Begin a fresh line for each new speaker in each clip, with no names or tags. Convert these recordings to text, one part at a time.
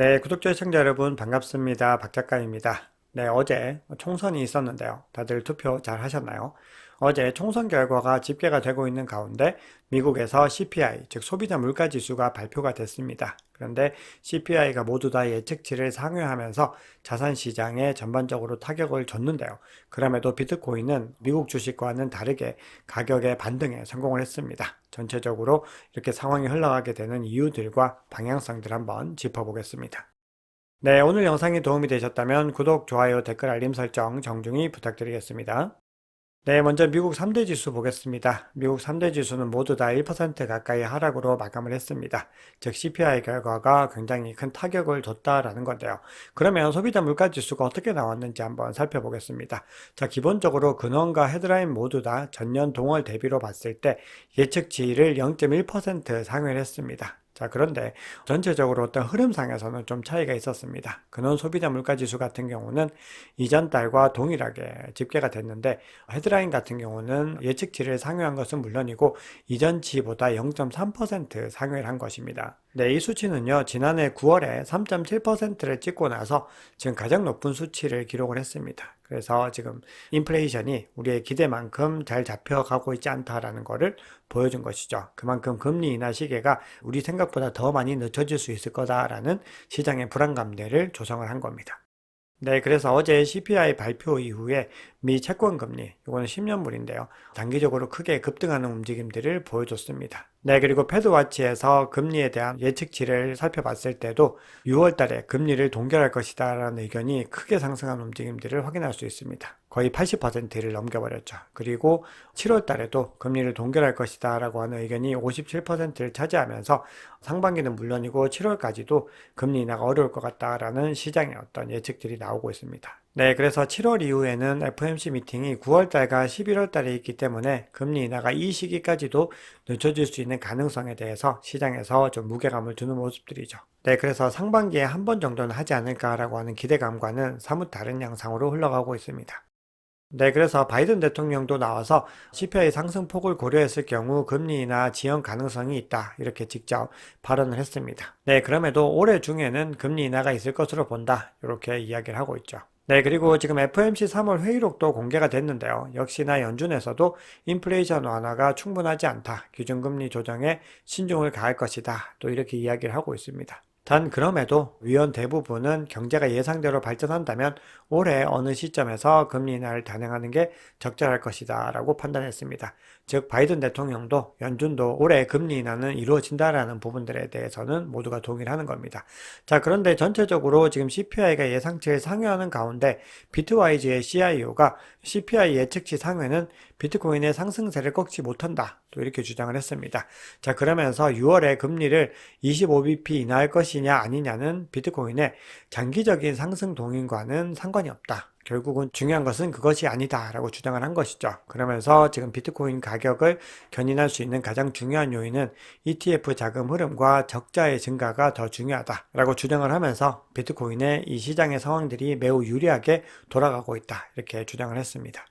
네, 구독자 시청자 여러분 반갑습니다. 박 작가입니다. 네, 어제 총선이 있었는데요. 다들 투표 잘 하셨나요? 어제 총선 결과가 집계가 되고 있는 가운데 미국에서 CPI, 즉 소비자 물가 지수가 발표가 됐습니다. 그런데 CPI가 모두 다 예측치를 상회하면서 자산 시장에 전반적으로 타격을 줬는데요. 그럼에도 비트코인은 미국 주식과는 다르게 가격의 반등에 성공을 했습니다. 전체적으로 이렇게 상황이 흘러가게 되는 이유들과 방향성들 한번 짚어보겠습니다. 네, 오늘 영상이 도움이 되셨다면 구독, 좋아요, 댓글, 알림 설정 정중히 부탁드리겠습니다. 네, 먼저 미국 3대 지수 보겠습니다. 미국 3대 지수는 모두 다 1% 가까이 하락으로 마감을 했습니다. 즉 CPI 결과가 굉장히 큰 타격을 줬다라는 건데요. 그러면 소비자 물가 지수가 어떻게 나왔는지 한번 살펴보겠습니다. 자, 기본적으로 근원과 헤드라인 모두 다 전년 동월 대비로 봤을 때 예측치를 0.1% 상회를 했습니다. 자, 그런데 전체적으로 어떤 흐름상에서는 좀 차이가 있었습니다. 근원 소비자 물가 지수 같은 경우는 이전 달과 동일하게 집계가 됐는데 헤드라인 같은 경우는 예측치를 상회한 것은 물론이고 이전치보다 0.3% 상회를 한 것입니다. 네, 이 수치는요, 지난해 9월에 3.7%를 찍고 나서 지금 가장 높은 수치를 기록을 했습니다. 그래서 지금 인플레이션이 우리의 기대만큼 잘 잡혀가고 있지 않다라는 것을 보여준 것이죠. 그만큼 금리 인하 시계가 우리 생각보다 더 많이 늦춰질 수 있을 거다라는 시장의 불안감들을 조성을 한 겁니다. 네, 그래서 어제 CPI 발표 이후에 미 채권 금리, 이거는 10년물인데요. 단기적으로 크게 급등하는 움직임들을 보여줬습니다. 네, 그리고 패드와치에서 금리에 대한 예측치를 살펴봤을 때도 6월 달에 금리를 동결할 것이다 라는 의견이 크게 상승한 움직임들을 확인할 수 있습니다. 거의 80%를 넘겨버렸죠. 그리고 7월 달에도 금리를 동결할 것이다 라고 하는 의견이 57%를 차지하면서 상반기는 물론이고 7월까지도 금리 인하가 어려울 것 같다라는 시장의 어떤 예측들이 나오고 있습니다. 네, 그래서 7월 이후에는 FOMC 미팅이 9월 달과 11월 달에 있기 때문에 금리 인하가 이 시기까지도 늦춰질 수 있는 가능성에 대해서 시장에서 좀 무게감을 두는 모습들이죠. 네, 그래서 상반기에 한 번 정도는 하지 않을까라고 하는 기대감과는 사뭇 다른 양상으로 흘러가고 있습니다. 네, 그래서 바이든 대통령도 나와서 CPI 상승폭을 고려했을 경우 금리 인하 지연 가능성이 있다. 이렇게 직접 발언을 했습니다. 네, 그럼에도 올해 중에는 금리 인하가 있을 것으로 본다. 이렇게 이야기를 하고 있죠. 네, 그리고 지금 FOMC 3월 회의록도 공개가 됐는데요. 역시나 연준에서도 인플레이션 완화가 충분하지 않다. 기준금리 조정에 신중을 가할 것이다. 또 이렇게 이야기를 하고 있습니다. 단 그럼에도 위원 대부분은 경제가 예상대로 발전한다면 올해 어느 시점에서 금리 인하를 단행하는 게 적절할 것이다 라고 판단했습니다. 즉 바이든 대통령도 연준도 올해 금리 인하는 이루어진다라는 부분들에 대해서는 모두가 동의를 하는 겁니다. 자 그런데 전체적으로 지금 CPI가 예상치를 상회하는 가운데 비트와이즈의 CIO가 CPI 예측치 상회는 비트코인의 상승세를 꺾지 못한다. 또 이렇게 주장을 했습니다. 자, 그러면서 6월에 금리를 25bp 인하할 것이냐 아니냐는 비트코인의 장기적인 상승 동인과는 상관이 없다. 결국은 중요한 것은 그것이 아니다라고 주장을 한 것이죠. 그러면서 지금 비트코인 가격을 견인할 수 있는 가장 중요한 요인은 ETF 자금 흐름과 적자의 증가가 더 중요하다라고 주장을 하면서 비트코인의 이 시장의 상황들이 매우 유리하게 돌아가고 있다. 이렇게 주장을 했습니다.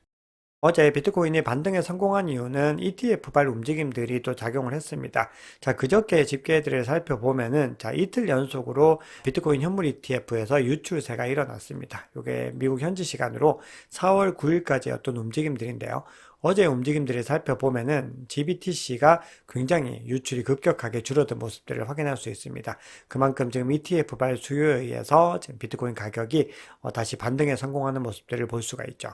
어제 비트코인이 반등에 성공한 이유는 ETF발 움직임들이 또 작용을 했습니다. 자, 그저께 집계들을 살펴보면은, 자, 이틀 연속으로 비트코인 현물 ETF에서 유출세가 일어났습니다. 이게 미국 현지 시간으로 4월 9일까지 어떤 움직임들인데요. 어제 움직임들을 살펴보면은 GBTC가 굉장히 유출이 급격하게 줄어든 모습들을 확인할 수 있습니다. 그만큼 지금 ETF발 수요에 의해서 지금 비트코인 가격이 어, 다시 반등에 성공하는 모습들을 볼 수가 있죠.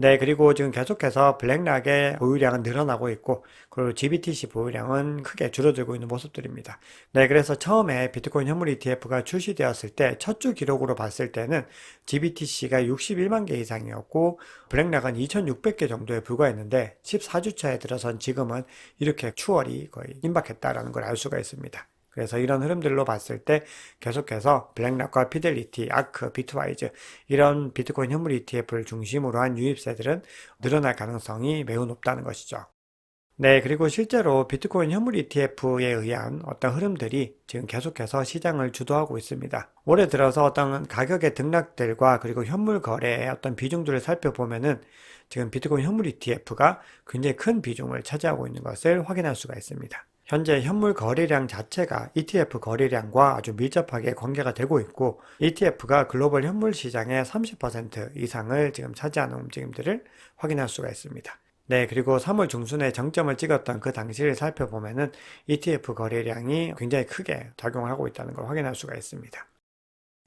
네, 그리고 지금 계속해서 블랙락의 보유량은 늘어나고 있고, 그리고 GBTC 보유량은 크게 줄어들고 있는 모습들입니다. 네, 그래서 처음에 비트코인 현물 ETF가 출시되었을 때 첫 주 기록으로 봤을 때는 GBTC가 61만 개 이상이었고, 블랙락은 2,600개 정도에 불과했는데, 14주차에 들어선 지금은 이렇게 추월이 거의 임박했다라는 걸 알 수가 있습니다. 그래서 이런 흐름들로 봤을 때 계속해서 블랙락과 피델리티, 아크, 비트와이즈 이런 비트코인 현물 ETF를 중심으로 한 유입세들은 늘어날 가능성이 매우 높다는 것이죠. 네, 그리고 실제로 비트코인 현물 ETF에 의한 어떤 흐름들이 지금 계속해서 시장을 주도하고 있습니다. 올해 들어서 어떤 가격의 등락들과 그리고 현물 거래의 어떤 비중들을 살펴보면은 지금 비트코인 현물 ETF가 굉장히 큰 비중을 차지하고 있는 것을 확인할 수가 있습니다. 현재 현물 거래량 자체가 ETF 거래량과 아주 밀접하게 관계가 되고 있고 ETF가 글로벌 현물 시장의 30% 이상을 지금 차지하는 움직임들을 확인할 수가 있습니다. 네, 그리고 3월 중순에 정점을 찍었던 그 당시를 살펴보면은 ETF 거래량이 굉장히 크게 작용을 하고 있다는 걸 확인할 수가 있습니다.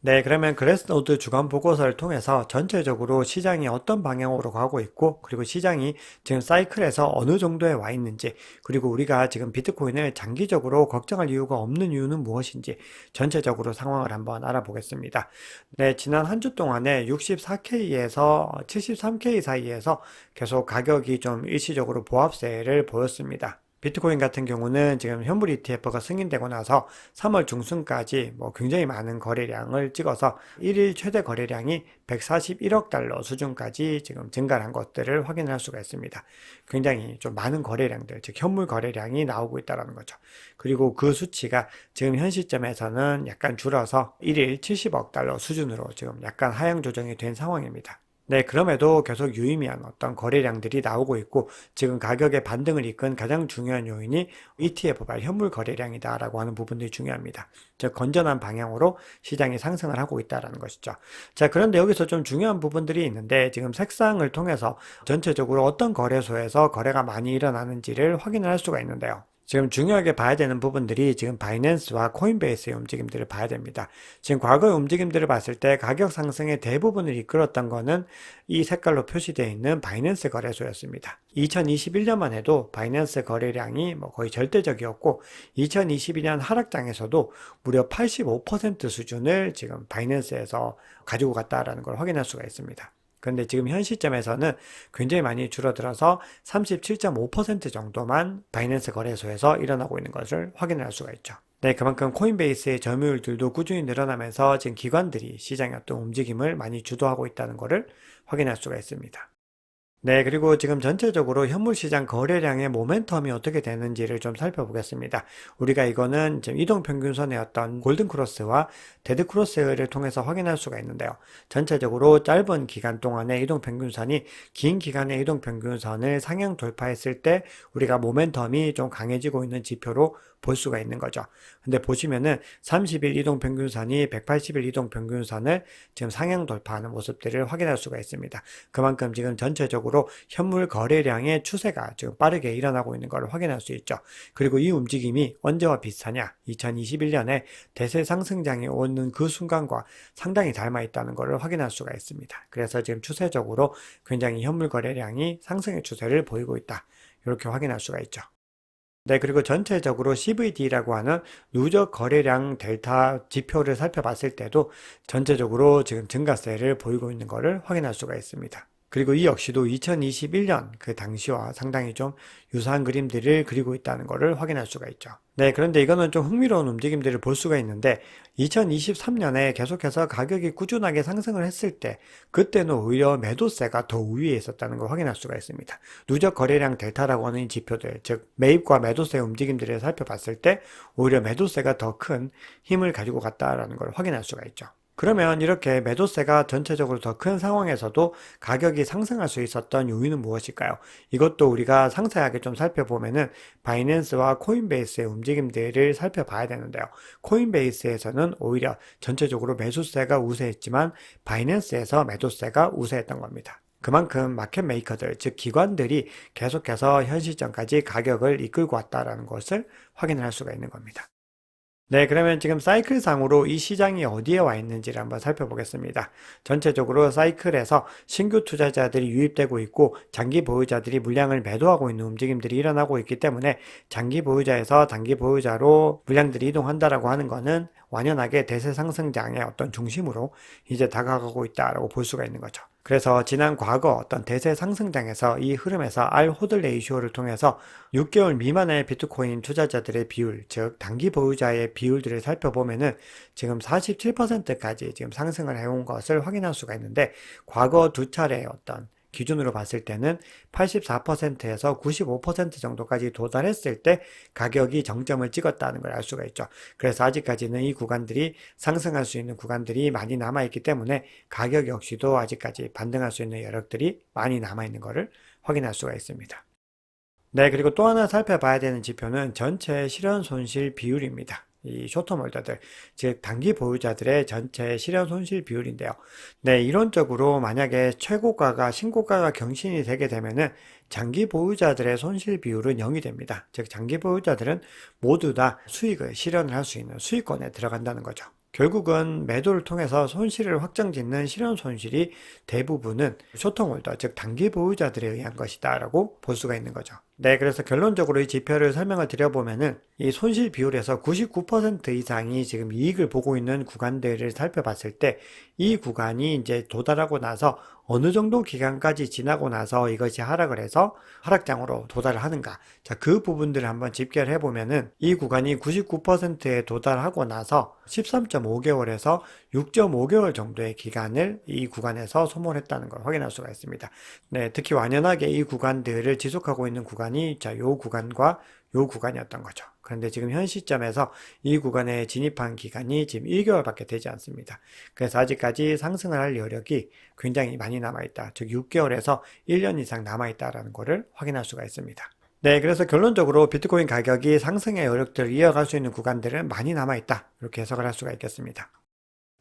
네, 그러면 그래스노드 주간 보고서를 통해서 전체적으로 시장이 어떤 방향으로 가고 있고, 그리고 시장이 지금 사이클에서 어느 정도에 와 있는지, 그리고 우리가 지금 비트코인을 장기적으로 걱정할 이유가 없는 이유는 무엇인지, 전체적으로 상황을 한번 알아보겠습니다. 네, 지난 한 주 동안에 64K에서 73K 사이에서 계속 가격이 좀 일시적으로 보합세를 보였습니다. 비트코인 같은 경우는 지금 현물 ETF가 승인되고 나서 3월 중순까지 뭐 굉장히 많은 거래량을 찍어서 1일 최대 거래량이 141억 달러 수준까지 지금 증가한 것들을 확인할 수가 있습니다. 굉장히 좀 많은 거래량들, 즉 현물 거래량이 나오고 있다는 거죠. 그리고 그 수치가 지금 현 시점에서는 약간 줄어서 1일 70억 달러 수준으로 지금 약간 하향 조정이 된 상황입니다. 네, 그럼에도 계속 유의미한 어떤 거래량들이 나오고 있고 지금 가격의 반등을 이끈 가장 중요한 요인이 ETF발 현물 거래량이다라고 하는 부분들이 중요합니다. 즉 건전한 방향으로 시장이 상승을 하고 있다라는 것이죠. 자, 그런데 여기서 좀 중요한 부분들이 있는데 지금 색상을 통해서 전체적으로 어떤 거래소에서 거래가 많이 일어나는지를 확인을 할 수가 있는데요. 지금 중요하게 봐야 되는 부분들이 지금 바이낸스와 코인베이스의 움직임들을 봐야 됩니다. 지금 과거의 움직임들을 봤을 때 가격 상승의 대부분을 이끌었던 거는 이 색깔로 표시되어 있는 바이낸스 거래소였습니다. 2021년만 해도 바이낸스 거래량이 뭐 거의 절대적이었고 2022년 하락장에서도 무려 85% 수준을 지금 바이낸스에서 가지고 갔다라는 걸 확인할 수가 있습니다. 그런데 지금 현 시점에서는 굉장히 많이 줄어들어서 37.5% 정도만 바이낸스 거래소에서 일어나고 있는 것을 확인할 수가 있죠. 네, 그만큼 코인베이스의 점유율들도 꾸준히 늘어나면서 지금 기관들이 시장의 어떤 움직임을 많이 주도하고 있다는 것을 확인할 수가 있습니다. 네, 그리고 지금 전체적으로 현물 시장 거래량의 모멘텀이 어떻게 되는지를 좀 살펴보겠습니다. 우리가 이거는 지금 이동 평균선의 어떤 골든 크로스와 데드 크로스를 통해서 확인할 수가 있는데요. 전체적으로 짧은 기간 동안의 이동 평균선이 긴 기간의 이동 평균선을 상향 돌파했을 때 우리가 모멘텀이 좀 강해지고 있는 지표로 볼 수가 있는 거죠. 근데 보시면은 30일 이동 평균선이 180일 이동 평균선을 지금 상향 돌파하는 모습들을 확인할 수가 있습니다. 그만큼 지금 전체적으로 현물 거래량의 추세가 지금 빠르게 일어나고 있는 것을 확인할 수 있죠. 그리고 이 움직임이 언제와 비슷하냐? 2021년에 대세 상승장이 오는 그 순간과 상당히 닮아 있다는 것을 확인할 수가 있습니다. 그래서 지금 추세적으로 굉장히 현물 거래량이 상승의 추세를 보이고 있다. 이렇게 확인할 수가 있죠. 네, 그리고 전체적으로 CVD라고 하는 누적 거래량 델타 지표를 살펴봤을 때도 전체적으로 지금 증가세를 보이고 있는 것을 확인할 수가 있습니다. 그리고 이 역시도 2021년 그 당시와 상당히 좀 유사한 그림들을 그리고 있다는 것을 확인할 수가 있죠. 네, 그런데 이거는 좀 흥미로운 움직임들을 볼 수가 있는데 2023년에 계속해서 가격이 꾸준하게 상승을 했을 때 그때는 오히려 매도세가 더 우위에 있었다는 걸 확인할 수가 있습니다. 누적 거래량 델타라고 하는 지표들, 즉 매입과 매도세 움직임들을 살펴봤을 때 오히려 매도세가 더 큰 힘을 가지고 갔다라는 걸 확인할 수가 있죠. 그러면 이렇게 매도세가 전체적으로 더 큰 상황에서도 가격이 상승할 수 있었던 요인은 무엇일까요? 이것도 우리가 상세하게 좀 살펴보면은 바이낸스와 코인베이스의 움직임들을 살펴봐야 되는데요. 코인베이스에서는 오히려 전체적으로 매수세가 우세했지만 바이낸스에서 매도세가 우세했던 겁니다. 그만큼 마켓 메이커들, 즉 기관들이 계속해서 현 시점까지 가격을 이끌고 왔다라는 것을 확인할 수가 있는 겁니다. 네, 그러면 지금 사이클상으로 이 시장이 어디에 와 있는지를 한번 살펴보겠습니다. 전체적으로 사이클에서 신규 투자자들이 유입되고 있고 장기 보유자들이 물량을 매도하고 있는 움직임들이 일어나고 있기 때문에 장기 보유자에서 단기 보유자로 물량들이 이동한다라고 하는 것은 완연하게 대세 상승장의 어떤 중심으로 이제 다가가고 있다라고 볼 수가 있는 거죠. 그래서 지난 과거 어떤 대세 상승장에서 이 흐름에서 R 호드 레이쇼를 통해서 6개월 미만의 비트코인 투자자들의 비율, 즉 단기 보유자의 비율들을 살펴보면은 지금 47%까지 지금 상승을 해온 것을 확인할 수가 있는데 과거 두 차례의 어떤 기준으로 봤을 때는 84%에서 95% 정도까지 도달했을 때 가격이 정점을 찍었다는 걸 알 수가 있죠. 그래서 아직까지는 이 구간들이 상승할 수 있는 구간들이 많이 남아있기 때문에 가격 역시도 아직까지 반등할 수 있는 여력들이 많이 남아있는 것을 확인할 수가 있습니다. 네, 그리고 또 하나 살펴봐야 되는 지표는 전체 실현 손실 비율입니다. 이 쇼트몰더들, 즉 단기 보유자들의 전체 실현 손실 비율인데요. 네, 이론적으로 만약에 최고가가 신고가가 경신이 되게 되면은 장기 보유자들의 손실 비율은 0이 됩니다. 즉 장기 보유자들은 모두 다 수익을 실현을 할 수 있는 수익권에 들어간다는 거죠. 결국은 매도를 통해서 손실을 확정짓는 실현 손실이 대부분은 쇼통홀더, 즉 단기 보유자들에 의한 것이다라고 볼 수가 있는 거죠. 네, 그래서 결론적으로 이 지표를 설명을 드려보면은 이 손실 비율에서 99% 이상이 지금 이익을 보고 있는 구간들을 살펴봤을 때 이 구간이 이제 도달하고 나서 어느 정도 기간까지 지나고 나서 이것이 하락을 해서 하락장으로 도달을 하는가. 자, 그 부분들을 한번 집계를 해보면은 이 구간이 99%에 도달하고 나서 13.5개월에서 6.5개월 정도의 기간을 이 구간에서 소모했다는 걸 확인할 수가 있습니다. 네, 특히 완연하게 이 구간들을 지속하고 있는 구간 이 자, 요 구간과 요 구간이었던 거죠. 그런데 지금 현 시점에서 이 구간에 진입한 기간이 지금 1개월밖에 되지 않습니다. 그래서 아직까지 상승을 할 여력이 굉장히 많이 남아있다. 즉 6개월에서 1년 이상 남아있다라는 것을 확인할 수가 있습니다. 네, 그래서 결론적으로 비트코인 가격이 상승의 여력들을 이어갈 수 있는 구간들은 많이 남아있다. 이렇게 해석을 할 수가 있겠습니다.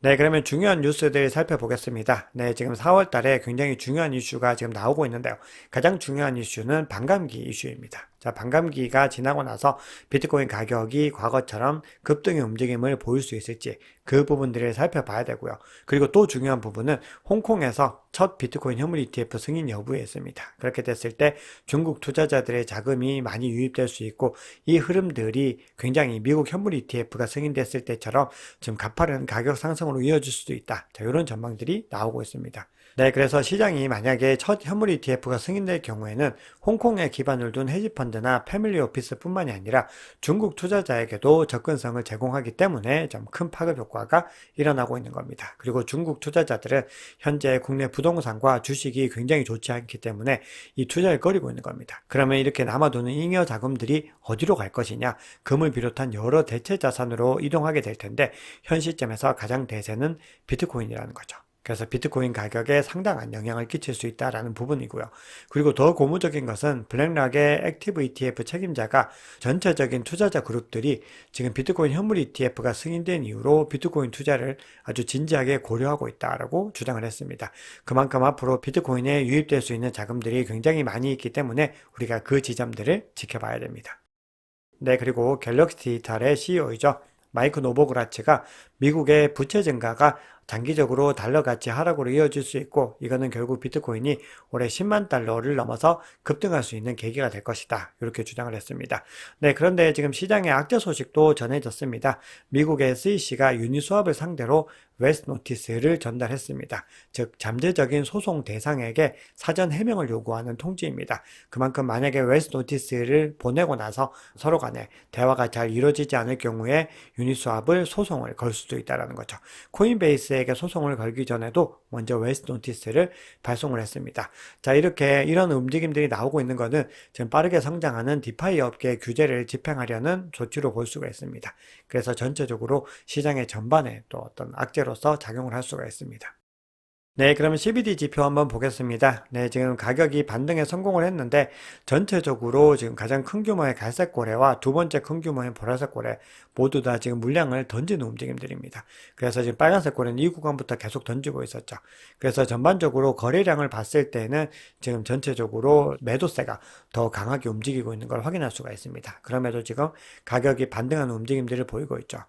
네, 그러면 중요한 뉴스들 살펴보겠습니다. 네, 지금 4월 달에 굉장히 중요한 이슈가 지금 나오고 있는데요. 가장 중요한 이슈는 반감기 이슈입니다. 자, 반감기가 지나고 나서 비트코인 가격이 과거처럼 급등의 움직임을 보일 수 있을지 그 부분들을 살펴봐야 되고요. 그리고 또 중요한 부분은 홍콩에서 첫 비트코인 현물 ETF 승인 여부에 있습니다. 그렇게 됐을 때 중국 투자자들의 자금이 많이 유입될 수 있고 이 흐름들이 굉장히 미국 현물 ETF가 승인됐을 때처럼 좀 가파른 가격 상승으로 이어질 수도 있다. 자, 이런 전망들이 나오고 있습니다. 네, 그래서 시장이 만약에 첫 현물 ETF가 승인될 경우에는 홍콩에 기반을 둔 헤지펀드나 패밀리 오피스뿐만이 아니라 중국 투자자에게도 접근성을 제공하기 때문에 좀 큰 파급 효과가 일어나고 있는 겁니다. 그리고 중국 투자자들은 현재 국내 부동산과 주식이 굉장히 좋지 않기 때문에 이 투자를 꺼리고 있는 겁니다. 그러면 이렇게 남아도는 잉여 자금들이 어디로 갈 것이냐? 금을 비롯한 여러 대체 자산으로 이동하게 될 텐데 현 시점에서 가장 대세는 비트코인이라는 거죠. 그래서 비트코인 가격에 상당한 영향을 끼칠 수 있다라는 부분이고요. 그리고 더 고무적인 것은 블랙락의 액티브 ETF 책임자가 전체적인 투자자 그룹들이 지금 비트코인 현물 ETF가 승인된 이후로 비트코인 투자를 아주 진지하게 고려하고 있다라고 주장을 했습니다. 그만큼 앞으로 비트코인에 유입될 수 있는 자금들이 굉장히 많이 있기 때문에 우리가 그 지점들을 지켜봐야 됩니다. 네, 그리고 갤럭시 디지털의 CEO이죠. 마이크 노보그라츠가 미국의 부채 증가가 장기적으로 달러 가치 하락으로 이어질 수 있고 이거는 결국 비트코인이 올해 10만 달러를 넘어서 급등할 수 있는 계기가 될 것이다. 이렇게 주장을 했습니다. 네, 그런데 지금 시장의 악재 소식도 전해졌습니다. 미국의 SEC가 유니스왑을 상대로 웨스트 노티스를 전달했습니다. 즉 잠재적인 소송 대상에게 사전 해명을 요구하는 통지입니다. 그만큼 만약에 웨스트 노티스를 보내고 나서 서로 간에 대화가 잘 이루어지지 않을 경우에 유니스왑을 소송을 걸 수도 있다는 거죠. 코인베이스에게 소송을 걸기 전에도 먼저 웨스트 노티스를 발송을 했습니다. 자 이렇게 이런 움직임들이 나오고 있는 것은 지금 빠르게 성장하는 디파이 업계 규제를 집행하려는 조치로 볼 수가 있습니다. 그래서 전체적으로 시장의 전반에 또 어떤 악재로서 작용을 할 수가 있습니다. 네, 그러면 CBD 지표 한번 보겠습니다. 네, 지금 가격이 반등에 성공을 했는데 전체적으로 지금 가장 큰 규모의 갈색 고래와 두 번째 큰 규모의 보라색 고래 모두 다 지금 물량을 던지는 움직임들입니다. 그래서 지금 빨간색 고래는 이 구간부터 계속 던지고 있었죠. 그래서 전반적으로 거래량을 봤을 때는 지금 전체적으로 매도세가 더 강하게 움직이고 있는 걸 확인할 수가 있습니다. 그럼에도 지금 가격이 반등하는 움직임들을 보이고 있죠.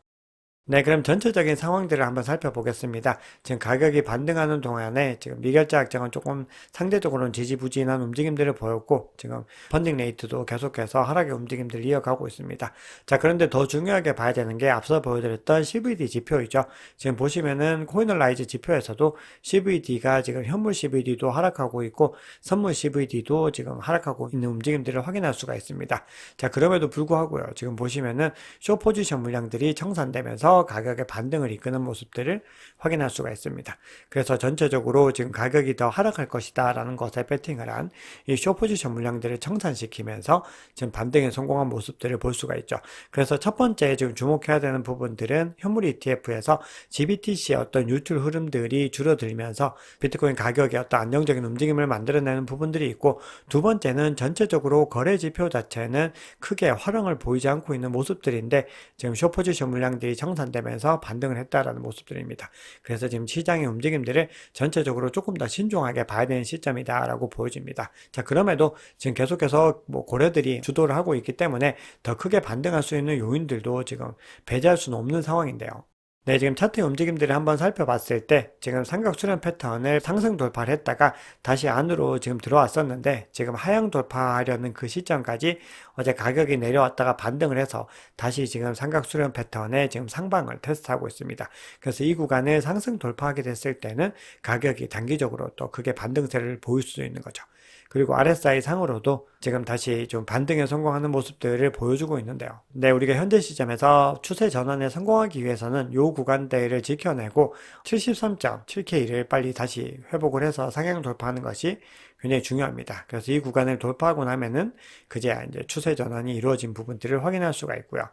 네, 그럼 전체적인 상황들을 한번 살펴보겠습니다. 지금 가격이 반등하는 동안에 지금 미결자 약정은 조금 상대적으로는 지지부진한 움직임들을 보였고, 지금 펀딩 레이트도 계속해서 하락의 움직임들을 이어가고 있습니다. 자, 그런데 더 중요하게 봐야 되는 게 앞서 보여드렸던 CVD 지표이죠. 지금 보시면은 코이널라이즈 지표에서도 CVD가 지금 현물 CVD도 하락하고 있고, 선물 CVD도 지금 하락하고 있는 움직임들을 확인할 수가 있습니다. 자, 그럼에도 불구하고요. 지금 보시면은 쇼 포지션 물량들이 청산되면서 통해서 가격의 반등을 이끄는 모습들을 확인할 수가 있습니다. 그래서 전체적으로 지금 가격이 더 하락할 것이다 라는 것에 배팅을 한 이 쇼포지션 물량들을 청산시키면서 지금 반등에 성공한 모습들을 볼 수가 있죠. 그래서 첫 번째 지금 주목해야 되는 부분들은 현물 ETF에서 GBTC의 어떤 유출 흐름들이 줄어들면서 비트코인 가격의 어떤 안정적인 움직임을 만들어내는 부분들이 있고 두 번째는 전체적으로 거래 지표 자체는 크게 활용을 보이지 않고 있는 모습들인데 지금 쇼포지션 물량들이 청산 되면서 반등을 했다라는 모습들입니다. 그래서 지금 시장의 움직임들을 전체적으로 조금 더 신중하게 봐야 되는 시점이다라고 보여집니다. 자, 그럼에도 지금 계속해서 뭐 고래들이 주도를 하고 있기 때문에 더 크게 반등할 수 있는 요인들도 지금 배제할 수는 없는 상황인데요. 네, 지금 차트의 움직임들을 한번 살펴봤을 때 지금 삼각 수렴 패턴을 상승 돌파를 했다가 다시 안으로 지금 들어왔었는데 지금 하향 돌파하려는 그 시점까지 어제 가격이 내려왔다가 반등을 해서 다시 지금 삼각 수렴 패턴에 지금 상방을 테스트하고 있습니다. 그래서 이 구간을 상승 돌파하게 됐을 때는 가격이 단기적으로 또 크게 반등세를 보일 수 있는 거죠. 그리고 RSI 상으로도 지금 다시 좀 반등에 성공하는 모습들을 보여주고 있는데요. 네, 우리가 현재 시점에서 추세 전환에 성공하기 위해서는 이 구간대를 지켜내고 73.7K를 빨리 다시 회복을 해서 상향 돌파하는 것이 굉장히 중요합니다. 그래서 이 구간을 돌파하고 나면은 그제 이제 추세 전환이 이루어진 부분들을 확인할 수가 있고요.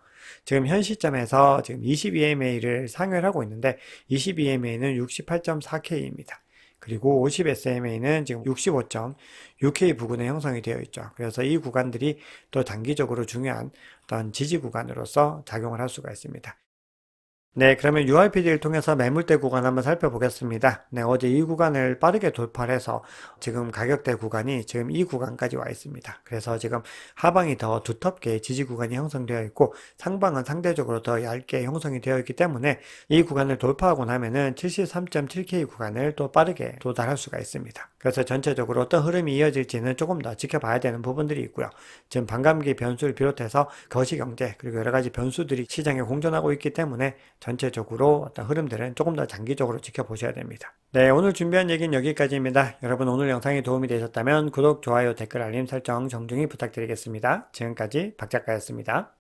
지금 현 시점에서 지금 22MA를 상회하고 있는데 22MA는 68.4K입니다. 그리고 50SMA는 지금 65.6K 부근에 형성이 되어 있죠. 그래서 이 구간들이 또 단기적으로 중요한 어떤 지지 구간으로서 작용을 할 수가 있습니다. 네, 그러면 URPD를 통해서 매물대 구간 한번 살펴보겠습니다. 네, 어제 이 구간을 빠르게 돌파를 해서 지금 가격대 구간이 지금 이 구간까지 와 있습니다. 그래서 지금 하방이 더 두텁게 지지 구간이 형성되어 있고 상방은 상대적으로 더 얇게 형성이 되어 있기 때문에 이 구간을 돌파하고 나면은 73.7K 구간을 또 빠르게 도달할 수가 있습니다. 그래서 전체적으로 어떤 흐름이 이어질지는 조금 더 지켜봐야 되는 부분들이 있고요. 지금 반감기 변수를 비롯해서 거시경제 그리고 여러 가지 변수들이 시장에 공존하고 있기 때문에 전체적으로 어떤 흐름들은 조금 더 장기적으로 지켜보셔야 됩니다. 네, 오늘 준비한 얘기는 여기까지입니다. 여러분 오늘 영상이 도움이 되셨다면 구독, 좋아요, 댓글, 알림 설정 정중히 부탁드리겠습니다. 지금까지 박 작가였습니다.